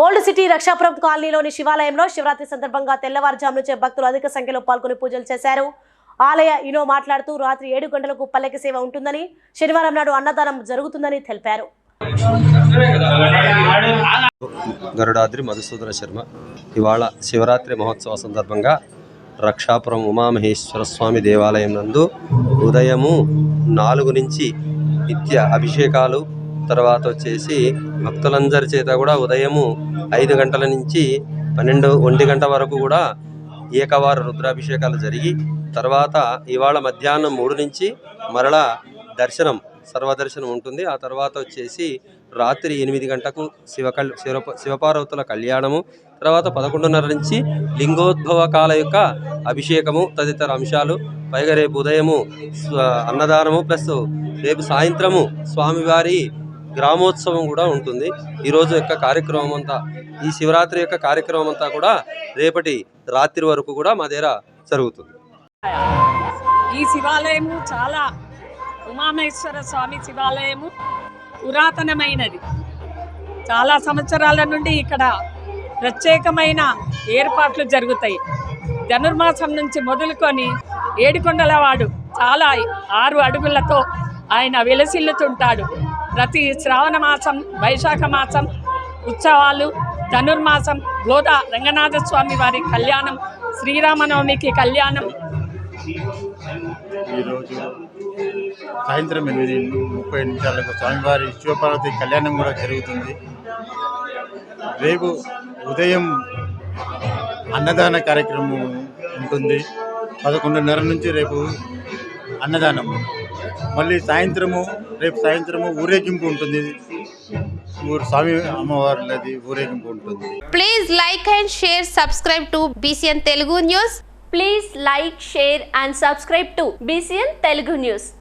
Old city Rakshapuram కాలనీలోని శివాలయంలో శివరాత్రి సందర్భంగా తెల్లవారుజాము నుంచే భక్తులు అధిక సంఖ్యలో పాల్గొని పూజలు చేశారు. ఆలయ ఇనో మాట్లాడుతూ రాత్రి ఏడు గంటలకు పల్లకి సేవ ఉంటుందని శనివారం నాడు అన్నదానం జరుగుతుందని తెలిపారు. గరుడాద్రి మధుసూదన శర్మ ఇవాళ శివరాత్రి మహోత్సవ సందర్భంగా రక్షాపురం ఉమామహేశ్వర స్వామి దేవాలయం నందు ఉదయము నాలుగు నుంచి నిత్య అభిషేకాలు తర్వాత వచ్చేసి భక్తులందరి చేత కూడా ఉదయము ఐదు గంటల నుంచి పన్నెండు ఒంటి గంట వరకు కూడా ఏకవార రుద్రాభిషేకాలు జరిగి తర్వాత ఇవాళ మధ్యాహ్నం మూడు నుంచి మరలా దర్శనం సర్వదర్శనం ఉంటుంది. ఆ తర్వాత వచ్చేసి రాత్రి ఎనిమిది గంటకు శివ కల్ శివ శివపార్వతుల కళ్యాణము తర్వాత పదకొండున్నర నుంచి లింగోద్భవ కాల యొక్క అభిషేకము తదితర అంశాలు. పైగా రేపు ఉదయము అన్నదానము ప్లస్ రేపు సాయంత్రము స్వామివారి గ్రామోత్సవం కూడా ఉంటుంది. ఈరోజు యొక్క కార్యక్రమం అంతా ఈ శివరాత్రి యొక్క కార్యక్రమం అంతా కూడా రేపటి రాత్రి వరకు కూడా మా దగ్గర జరుగుతుంది. ఈ శివాలయము చాలా ఉమామేశ్వర స్వామి శివాలయము పురాతనమైనది. చాలా సంవత్సరాల నుండి ఇక్కడ ప్రత్యేకమైన ఏర్పాట్లు జరుగుతాయి. ధనుర్మాసం నుంచి మొదలుకొని ఏడుకొండలవాడు చాలా ఆరు అడుగులతో ఆయన వెలసిల్లుతుంటాడు. ప్రతి శ్రావణ మాసం వైశాఖ మాసం ఉత్సవాలు ధనుర్మాసం గోదా రంగనాథ స్వామి వారి కళ్యాణం శ్రీరామనవమికి కళ్యాణం. ఈరోజు సాయంత్రం ఎనిమిది ముప్పై నిమిషాలకు స్వామివారి శివపార్వతి కళ్యాణం కూడా జరుగుతుంది. రేపు ఉదయం అన్నదాన కార్యక్రమం ఉంటుంది. పదకొండున్నర నుంచి రేపు అన్నదానం. మళ్ళీ సాయంత్రము రేపు సాయంత్రము ఊరేగింపు ఉంటుంది. స్వామి అమ్మవారి ఊరేగింపు ఉంటుంది. Please like and share subscribe to BCN Telugu news please like share and subscribe to BCN Telugu news